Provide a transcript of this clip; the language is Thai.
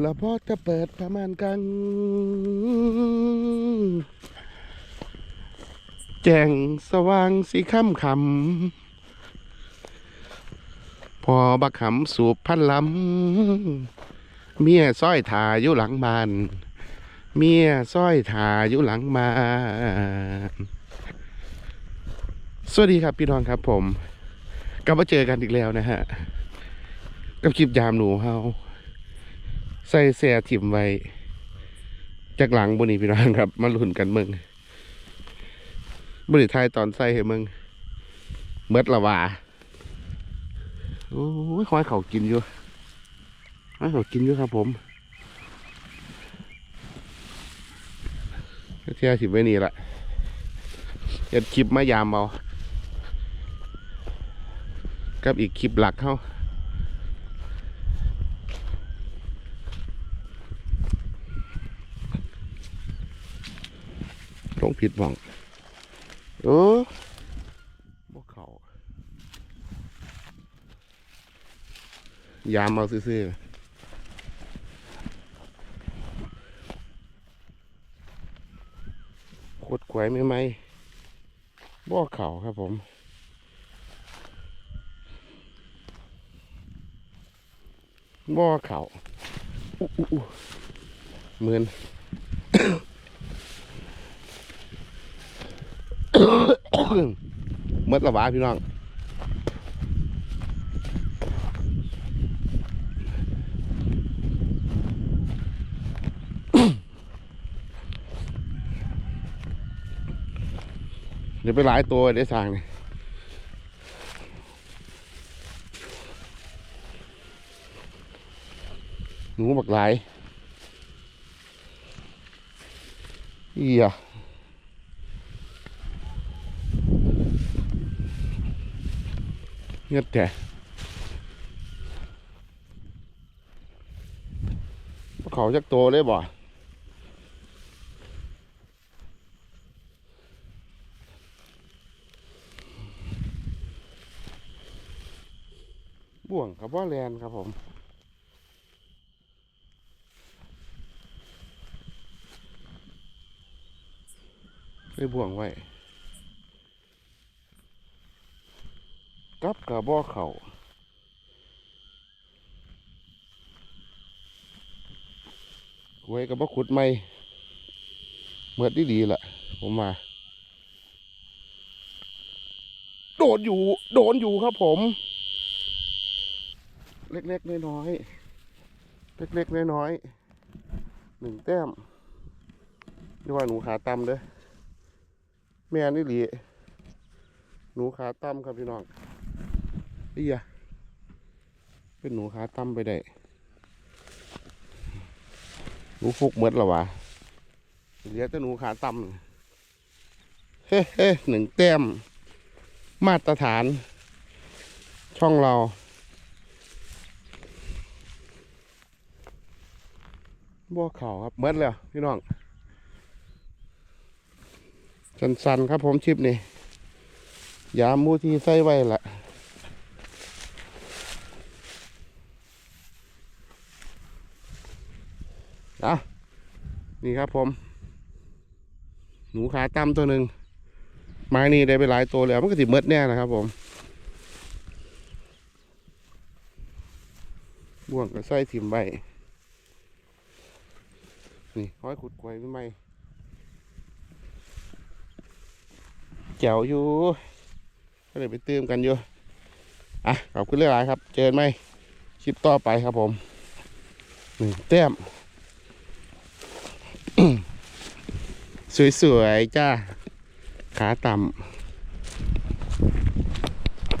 แล้วพอจะเปิดประมาณกลางแจ้งสว่างสีค่ำคำพอบักขำสูบพันลำเมียซ้อยถาอยู่หลังบ้าน เมียซ้อยถาอยู่หลังบานสวัสดีครับพี่น้องครับผม กลับมาเจอกันอีกแล้วนะฮะ กับคลิปยามหนูเฮา ใส่เสียถิ่มไว้จากหลังบนนี้พี่น้องครับ มาลุ้นกันมึงบริทายตอนใส่ให้มึงเมิดละว่าโอ้ยคอยเขากินอยู่คอยเขากินอยู่ครับผมเที่ยวถิ่มไว้นี่ละเฮ็ดคลิปมายามเอากับอีกคลิปหลักเขา งผิดหวังเออบ่เขายามเอาซื่อๆโคตรไกวไหมไหมบ่เขาครับผมบ่อเขาเหมือน เมื่อละวาพี่น้องเดี๋ยวไปหลายตัวเดี๋ยวสั่งนี่หนูบักหลายเอี เงียบแต่เขาจักโตเลยบ่บ่วงกับว่าแลนครับผมไปบ่วงไว้ กับกระบอกเขาไว้กับบ่ขุดไม่เมื่อดีดีๆล่ะ ผมมา โดนอยู่ โดนอยู่ครับผม เล็กๆน้อยๆเล็กๆน้อยๆหนึ่งแต้มนี่ว่าหนูขาต่ำเด้อแม่นี่หลีหนูขาต่ำครับพี่น้อง เอียเป็นหนูขาตั้มไปได้หนูฟุกเมดแล้วะเหลือแต่หนูขาตั้มเฮ้เฮ้หนึ่งแต้ม มาตรฐาน ช่องเราบ่อเขาครับเมดแล้วพี่น้องสันๆครับผมชิปนี่ยามูที่ใส่ไว้ละ อะนี่ครับผม หนูขาตั้มตัวหนึ่งไม้นี่ได้ไปหลายตัวแล้วมันก็สิเมดแน่นะครับผมบ่วงก็ใส่ถิ่มใบนี่ห้อยขุดกล้วยไม่ไหมแจ๋วอยู่ก็เลยไปเติมกันอยู่อะขอบคุณเรื่ออะไรครับ เจอไหมคลิปต่อไปครับผมหนึ่งแต้ม สวยๆจ้าขาต่ำ